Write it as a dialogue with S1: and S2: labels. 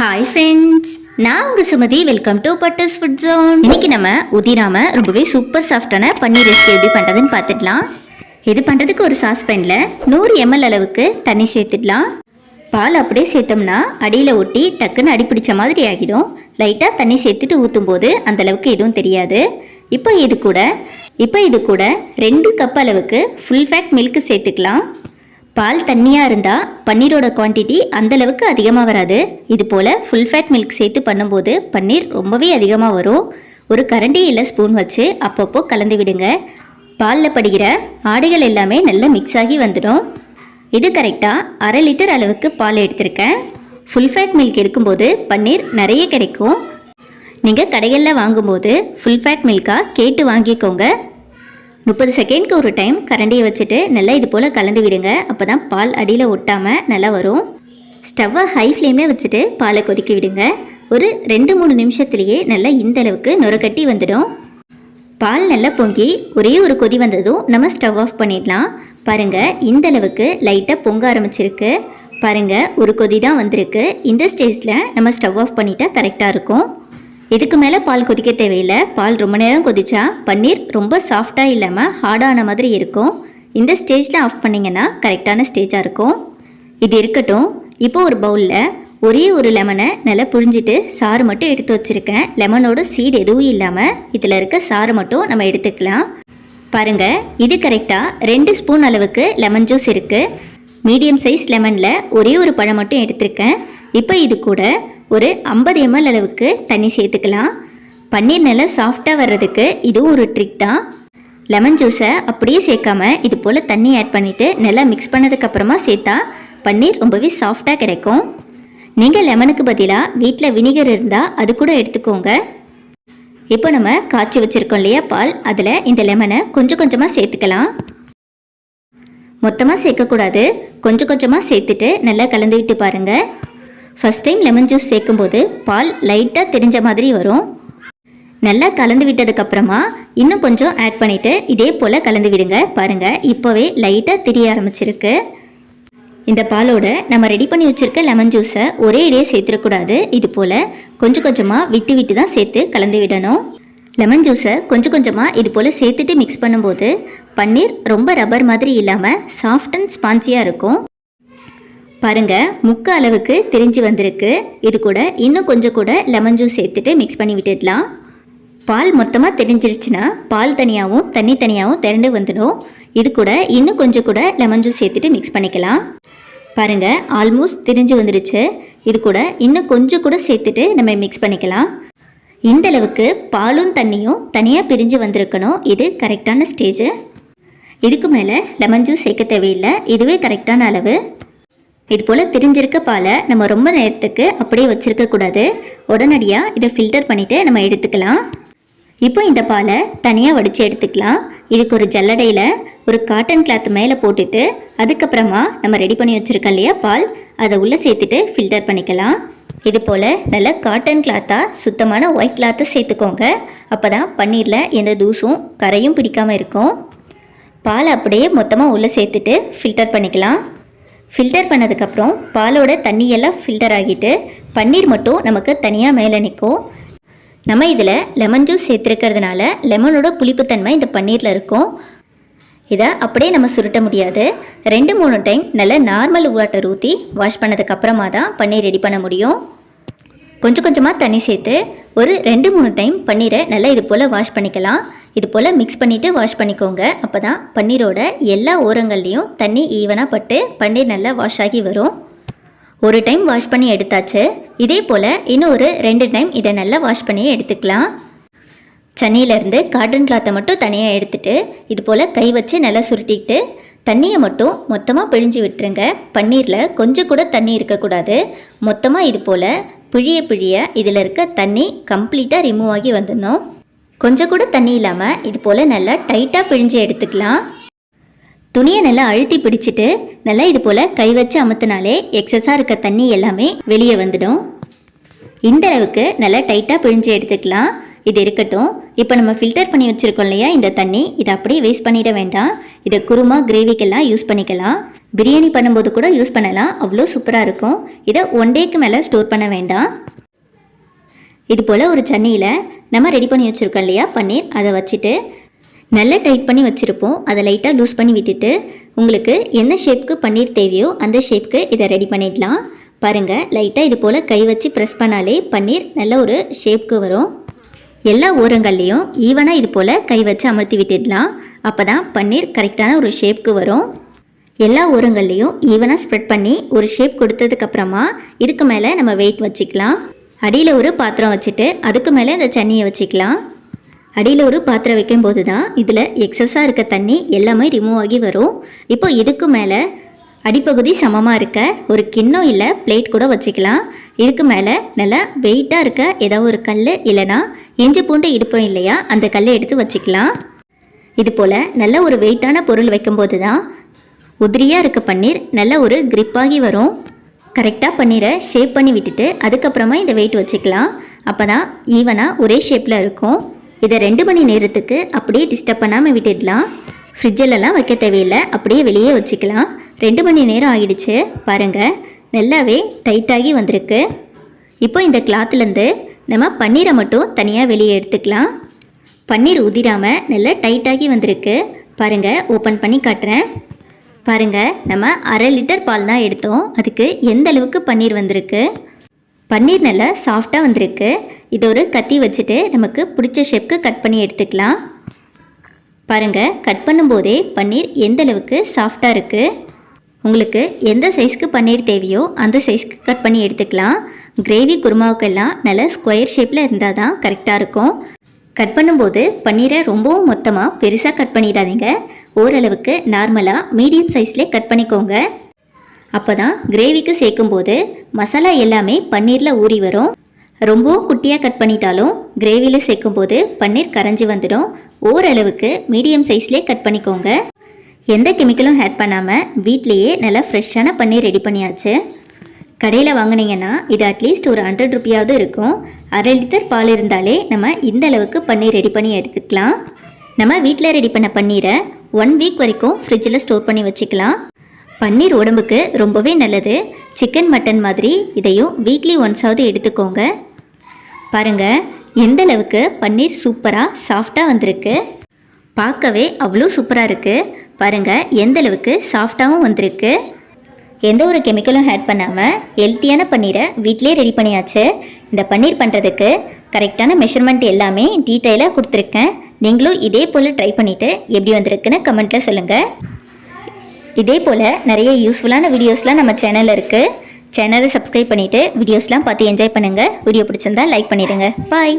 S1: Hi friends நான் உங்கள் Sumathi. Welcome to butters food zone இன்னைக்கு நம்ம உதிராம ரொம்பவே சூப்பர் சாஃப்டான பன்னீர் ரெசிபி எப்படி பண்ணுறதுன்னு பார்த்துடலாம் இது பண்ணுறதுக்கு ஒரு சாஸ்பேனில் நூறு எம்எல் அளவுக்கு தண்ணி சேர்த்துடலாம். பால் அப்படியே சேர்த்தோம்னா அடியில் ஒட்டி டக்குன்னு அடிப்பிடிச்ச மாதிரி ஆகிடும். லைட்டாக தண்ணி சேர்த்துட்டு ஊற்றும் போது அந்தளவுக்கு எதுவும் தெரியாது. இப்போ இது கூட இப்போ இது கூட ரெண்டு கப் அளவுக்கு ஃபுல் ஃபேட் மில்க் சேர்த்துக்கலாம். பால் தண்ணியாக இருந்தால் பன்னீரோட குவான்டிட்டி அளவுக்கு அதிகமாக வராது. இது போல் ஃபுல் ஃபேட் மில்க் சேர்த்து பண்ணும்போது பன்னீர் ரொம்பவே அதிகமாக வரும். ஒரு கரண்டி இல்லை ஸ்பூன் வச்சு அப்பப்போ கலந்து விடுங்க. பாலில் படுகிற ஆடைகள் எல்லாமே நல்லா மிக்ஸ் ஆகி வந்துடும். இது கரெக்டாக அரை லிட்டர் அளவுக்கு பால் எடுத்திருக்கேன். ஃபுல் ஃபேட் மில்க் எடுக்கும்போது பன்னீர் நிறைய கிடைக்கும். நீங்கள் கடைகளில் வாங்கும்போது ஃபுல் ஃபேட் மில்காக கேட்டு வாங்கிக்கோங்க. முப்பது செகண்ட்க்கு ஒரு டைம் கரண்டியை வச்சுட்டு நல்லா இது போல் கலந்து விடுங்க. அப்போ தான் பால் அடியில் ஒட்டாமல் நல்லா வரும். ஸ்டவ்வை ஹை ஃப்ளேமே வச்சுட்டு பாலை கொதிக்க விடுங்க. ஒரு ரெண்டு மூணு நிமிஷத்துலேயே நல்லா இந்த அளவுக்கு நுரக்கட்டி வந்துடும். பால் நல்லா பொங்கி ஒரே ஒரு கொதி வந்ததும் நம்ம ஸ்டவ் ஆஃப் பண்ணிடலாம். பாருங்கள் இந்தளவுக்கு லைட்டாக பொங்க ஆரம்பிச்சிருக்கு. பாருங்கள் ஒரு கொதி தான் வந்திருக்கு. இந்த ஸ்டேஜில் நம்ம ஸ்டவ் ஆஃப் பண்ணிட்டால் கரெக்டாக இருக்கும். இதுக்கு மேலே பால் கொதிக்க தேவையில்லை. பால் ரொம்ப நேரம் கொதிச்சா பன்னீர் ரொம்ப சாஃப்டாக இல்லாமல் ஹார்டான மாதிரி இருக்கும். இந்த ஸ்டேஜில் ஆஃப் பண்ணிங்கன்னா கரெக்டான ஸ்டேஜாக இருக்கும். இது இருக்கட்டும். இப்போ ஒரு பவுலில் ஒரே ஒரு லெமனை நல்லா புழிஞ்சிட்டு சாறு மட்டும் எடுத்து வச்சுருக்கேன். லெமனோட சீடு எதுவும் இல்லாமல் இதில் இருக்க சாறு மட்டும் நம்ம எடுத்துக்கலாம். பாருங்கள் இது கரெக்டாக ரெண்டு ஸ்பூன் அளவுக்கு லெமன் ஜூஸ் இருக்குது மீடியம் சைஸ் லெமனில் ஒரே ஒரு பழம் மட்டும் எடுத்திருக்கேன். இப்போ இது கூட ஒரு ஐம்பது எம்எல் அளவுக்கு தண்ணி சேர்த்துக்கலாம். பன்னீர் நல்லா சாஃப்டாக வர்றதுக்கு இதுவும் ஒரு ட்ரிக் தான். லெமன் ஜூஸை அப்படியே சேர்க்காம இது போல் தண்ணி ஆட் பண்ணிவிட்டு நல்லா மிக்ஸ் பண்ணதுக்கப்புறமா சேர்த்தா பன்னீர் ரொம்பவே சாஃப்டாக கிடைக்கும். நீங்கள் லெமனுக்கு பதிலாக வீட்டில் வினிகர் இருந்தால் அது கூட எடுத்துக்கோங்க. இப்போ நம்ம காய்ச்சி வச்சுருக்கோம் இல்லையா பால்? அதில் இந்த லெமனை கொஞ்சம் கொஞ்சமாக சேர்த்துக்கலாம். மொத்தமாக சேர்க்கக்கூடாது. கொஞ்சம் கொஞ்சமாக சேர்த்துட்டு நல்லா கலந்து விட்டு பாருங்கள் ஃபஸ்ட் டைம் லெமன் ஜூஸ் சேர்க்கும்போது பால் லைட்டாக தெரிஞ்ச மாதிரி வரும். நல்லா கலந்து விட்டதுக்கப்புறமா இன்னும் கொஞ்சம் ஆட் பண்ணிவிட்டு இதே போல் கலந்து விடுங்க. பாருங்கள் இப்போவே லைட்டாக தெரிய ஆரம்பிச்சிருக்கு. இந்த பாலோட நம்ம ரெடி பண்ணி வச்சுருக்க லெமன் ஜூஸை ஒரே இடையே சேர்த்துடக்கூடாது. இது போல் கொஞ்சம் கொஞ்சமாக விட்டு விட்டு தான் சேர்த்து கலந்து விடணும். லெமன் ஜூஸை கொஞ்சம் கொஞ்சமாக இது போல் சேர்த்துட்டு மிக்ஸ் பண்ணும்போது பன்னீர் ரொம்ப ரப்பர் மாதிரி இல்லாமல் சாஃப்ட் அண்ட் ஸ்பான்சியாக இருக்கும். பாருங்க முக்க அளவுக்கு தெரிஞ்சு வந்திருக்கு. இது கூட இன்னும் கொஞ்சம் கூட லெமன் ஜூஸ் சேர்த்துட்டு மிக்ஸ் பண்ணி விட்டுடலாம். பால் மொத்தமாக தெரிஞ்சிருச்சுன்னா பால் தனியாகவும் தண்ணி தனியாகவும் திரண்டு வந்துடும். இது கூட இன்னும் கொஞ்சம் கூட லெமன் ஜூஸ் சேர்த்துட்டு மிக்ஸ் பண்ணிக்கலாம். பாருங்க ஆல்மோஸ்ட் தெரிஞ்சு வந்துருச்சு. இது கூட இன்னும் கொஞ்சம் கூட சேர்த்துட்டு நம்ம மிக்ஸ் பண்ணிக்கலாம். இந்த அளவுக்கு பாலும் தண்ணியும் தனியாக பிரிஞ்சு வந்திருக்கணும். இது கரெக்டான ஸ்டேஜு இதுக்கு மேலே லெமன் ஜூஸ் சேர்க்க தேவையில்லை. இதுவே கரெக்டான அளவு. இது போல் தெரிஞ்சிருக்க பாலை நம்ம ரொம்ப நேரத்துக்கு அப்படியே வச்சுருக்கக்கூடாது உடனடியாக இதை ஃபில்டர் பண்ணிவிட்டு நம்ம எடுத்துக்கலாம். இப்போ இந்த பாலை தனியாக வடித்து எடுத்துக்கலாம். இதுக்கு ஒரு ஜல்லடையில் ஒரு காட்டன் கிளாத் மேலே போட்டுட்டு அதுக்கப்புறமா நம்ம ரெடி பண்ணி வச்சுருக்கோம் இல்லையா பால்? அதை உள்ளே சேர்த்துட்டு ஃபில்டர் பண்ணிக்கலாம். இது போல் நல்ல காட்டன் கிளாத்தாக சுத்தமான ஒயிட் கிளாத்தை சேர்த்துக்கோங்க. அப்போ தான் பன்னீரில் எந்த தூசும் கரையும் பிடிக்காமல் இருக்கும். பாலை அப்படியே மொத்தமாக உள்ளே சேர்த்துட்டு ஃபில்டர் பண்ணிக்கலாம். ஃபில்டர் பண்ணதுக்கப்புறம் பாலோட தண்ணியெல்லாம் ஃபில்டர் ஆகிட்டு பன்னீர் மட்டும் நமக்கு தனியாக மேலே நிற்கும் நம்ம இதில் லெமன் ஜூஸ் சேர்த்துருக்கிறதுனால லெமனோட புளிப்புத்தன்மை இந்த பன்னீரில் இருக்கும். இதை அப்படியே நம்ம சுருட்ட முடியாது. ரெண்டு மூணு டைம் நல்ல நார்மல் வாட்டர் ஊற்றி வாஷ் பண்ணதுக்கப்புறமா தான் பன்னீர் ரெடி பண்ண முடியும். கொஞ்சம் கொஞ்சமாக தண்ணி சேர்த்து ஒரு ரெண்டு மூணு டைம் பன்னீரை நல்லா இது போல் வாஷ் பண்ணிக்கலாம். இது போல் மிக்ஸ் பண்ணிவிட்டு வாஷ் பண்ணிக்கோங்க. அப்போ தான் பன்னீரோட எல்லா ஓரங்கள்லேயும் தண்ணி ஈவனாக பட்டு பன்னீர் நல்லா வாஷ் ஆகி வரும். ஒரு டைம் வாஷ் பண்ணி எடுத்தாச்சு. இதே போல் இன்னும் ஒரு ரெண்டு டைம் இதை நல்லா வாஷ் பண்ணி எடுத்துக்கலாம். சன்னியிலேருந்து காட்டன் கிளாத்தை மட்டும் தனியாக எடுத்துட்டு இது போல் கை வச்சு நல்லா சுருட்டிக்கிட்டு தண்ணியை மட்டும் மொத்தமாக பிழிஞ்சு விட்டுருங்க. பன்னீரில் கொஞ்சம் கூட தண்ணி இருக்கக்கூடாது. மொத்தமாக இது போல் பிழிய பிழிய இதில் இருக்க தண்ணி கம்ப்ளீட்டாக ரிமூவ் ஆகி வந்துடணும். கொஞ்சம் கூட தண்ணி இல்லாமல் இது போல் நல்லா டைட்டாக பிழிஞ்சு எடுத்துக்கலாம். துணியை நல்லா அழுத்தி பிடிச்சிட்டு நல்லா இது போல் கை வச்சு அமுத்தினாலே எக்ஸஸாக இருக்க தண்ணி எல்லாமே வெளியே வந்துடும். இந்த அளவுக்கு நல்லா டைட்டாக பிழிஞ்சு எடுத்துக்கலாம். இது இருக்கட்டும். இப்போ நம்ம ஃபில்டர் பண்ணி வச்சுருக்கோம் இல்லையா இந்த தண்ணி இதை அப்படியே வேஸ்ட் பண்ணிட வேண்டாம். இதை குருமா கிரேவிக்கெல்லாம் யூஸ் பண்ணிக்கலாம். பிரியாணி பண்ணும்போது கூட யூஸ் பண்ணலாம். அவ்வளோ சூப்பராக இருக்கும். இதை ஒன் டேக்கு மேலே ஸ்டோர் பண்ண வேண்டாம். இது போல் ஒரு சன்னியில் நம்ம ரெடி பண்ணி வச்சுருக்கோம் இல்லையா? பன்னீர். அதை வச்சுட்டு நல்லா டைட் பண்ணி வச்சுருப்போம். அதை லைட்டாக லூஸ் பண்ணி விட்டுட்டு உங்களுக்கு என்ன ஷேப்க்கு பன்னீர் தேவையோ அந்த ஷேப்க்கு இதை ரெடி பண்ணிடலாம். பாருங்கள் லைட்டாக இது போல் கை வச்சு ப்ரெஸ் பண்ணாலே பன்னீர் நல்ல ஒரு ஷேப்க்கு வரும். எல்லா ஓரங்கள்லேயும் ஈவனாக இது போல் கை வச்சு அமர்த்தி விட்டுடலாம். அப்போ தான் பன்னீர் கரெக்டான ஒரு ஷேப்க்கு வரும். எல்லா ஓரங்கள்லேயும் ஈவனாக ஸ்ப்ரெட் பண்ணி ஒரு ஷேப் கொடுத்ததுக்கப்புறமா இதுக்கு மேலே நம்ம வெயிட் வச்சுக்கலாம். அடியில் ஒரு பாத்திரம் வச்சுட்டு அதுக்கு மேலே இந்த சன்னியை வச்சுக்கலாம். அடியில் ஒரு பாத்திரம் வைக்கும்போது தான் இதில் எக்ஸஸாக இருக்க தண்ணி எல்லாமே ரிமூவ் ஆகி வரும். இப்போ இதுக்கு மேலே அடிப்பகுதி சமமாக இருக்க ஒரு கிண்ணம் இல்லை பிளேட் கூட வச்சுக்கலாம். இதுக்கு மேலே நல்லா வெயிட்டாக இருக்க ஏதாவது ஒரு கல் இல்லைனா இஞ்சி பூண்டு இடுப்போம் இல்லையா அந்த கல்லை எடுத்து வச்சுக்கலாம். இது போல் நல்ல ஒரு வெயிட்டான பொருள் வைக்கும்போது தான் உதிரியாக இருக்க பன்னீர் நல்ல ஒரு கிரிப்பாகி வரும். கரெக்டாக பன்னீரை ஷேப் பண்ணி விட்டுட்டு அதுக்கப்புறமா இந்த வெயிட் வச்சுக்கலாம். அப்போ தான் ஈவனாக ஒரே ஷேப்பில் இருக்கும். இதை ரெண்டு மணி நேரத்துக்கு அப்படியே டிஸ்டர்ப் பண்ணாமல் விட்டுடலாம். ஃப்ரிட்ஜிலலாம் வைக்க தேவையில்லை. அப்படியே வெளியே வச்சுக்கலாம். ரெண்டு மணி நேரம் ஆகிடுச்சு. பாருங்கள் நல்லாவே டைட்டாகி வந்திருக்கு. இப்போ இந்த கிளாத்துலேருந்து நம்ம பன்னீரை மட்டும் தனியாக வெளியே எடுத்துக்கலாம். பன்னீர் உதிராமல் நல்லா டைட்டாகி வந்திருக்கு. பாருங்கள் ஓப்பன் பண்ணி காட்டுறேன். பாருங்கள் நம்ம அரை லிட்டர் பால் தான் எடுத்தோம். அதுக்கு எந்த அளவுக்கு பன்னீர் வந்திருக்கு? பன்னீர் நல்லா சாஃப்டாக வந்திருக்கு. இது ஒரு கத்தி வச்சுட்டு நமக்கு பிடிச்ச ஷேப்க்கு கட் பண்ணி எடுத்துக்கலாம். பாருங்கள் கட் பண்ணும்போதே பன்னீர் எந்த அளவுக்கு சாஃப்டாக இருக்குது உங்களுக்கு எந்த சைஸ்க்கு பன்னீர் தேவையோ அந்த சைஸ்க்கு கட் பண்ணி எடுத்துக்கலாம். கிரேவி குருமாவுக்கெல்லாம் நல்ல ஸ்கொயர் ஷேப்பில் இருந்தால் தான் கரெக்டாக இருக்கும். கட் பண்ணும்போது பன்னீரை ரொம்பவும் மொத்தமாக பெருசாக கட் பண்ணிடாதீங்க. ஓரளவுக்கு நார்மலாக மீடியம் சைஸ்லேயே கட் பண்ணிக்கோங்க. அப்போ தான் கிரேவிக்கு சேர்க்கும்போது மசாலா எல்லாமே பன்னீரில் ஊறி வரும். ரொம்பவும் குட்டியாக கட் பண்ணிட்டாலும் கிரேவியில் சேர்க்கும்போது பன்னீர் கரைஞ்சி வந்துடும். ஓரளவுக்கு மீடியம் சைஸ்லேயே கட் பண்ணிக்கோங்க. எந்த கெமிக்கலும் ஆட் பண்ணாமல் வீட்லேயே நல்லா ஃப்ரெஷ்ஷான பன்னீர் ரெடி பண்ணியாச்சு. கடையில் வாங்கினீங்கன்னா இது அட்லீஸ்ட் ஒரு ஹண்ட்ரட் ருப்பியாவது இருக்கும். அரை லிட்டர் பால் இருந்தாலே நம்ம இந்த அளவுக்கு பன்னீர் ரெடி பண்ணி எடுத்துக்கலாம். நம்ம வீட்டில் ரெடி பண்ண பன்னீரை ஒன் வீக் வரைக்கும் ஃப்ரிட்ஜில் ஸ்டோர் பண்ணி வச்சுக்கலாம். பன்னீர் உடம்புக்கு ரொம்பவே நல்லது. சிக்கன் மட்டன் மாதிரி இதையும் வீக்லி ஒன்ஸாவது எடுத்துக்கோங்க. பாருங்கள் எந்த அளவுக்கு பன்னீர் சூப்பராக சாஃப்டாக வந்திருக்கு. பார்க்கவே அவ்வளோ சூப்பராக இருக்குது பாருங்கள் எந்த அளவுக்கு சாஃப்டாகவும் வந்திருக்கு. எந்த ஒரு கெமிக்கலும் ஆட் பண்ணாமல் ஹெல்த்தியான பன்னீரை வீட்டிலே ரெடி பண்ணியாச்சு. இந்த பன்னீர் பண்ணுறதுக்கு கரெக்டான மெஷர்மெண்ட் எல்லாமே டீட்டெயிலாக கொடுத்துருக்கேன். நீங்களும் இதே போல் ட்ரை பண்ணிவிட்டு எப்படி வந்திருக்குன்னு கமெண்ட்டில் சொல்லுங்கள் இதே போல் நிறைய யூஸ்ஃபுல்லான வீடியோஸ்லாம் நம்ம சேனலில் இருக்குது சேனலை சப்ஸ்கிரைப் பண்ணிவிட்டு வீடியோஸ்லாம் பார்த்து என்ஜாய் பண்ணுங்கள் வீடியோ பிடிச்சிருந்தா லைக் பண்ணிடுங்க. பாய்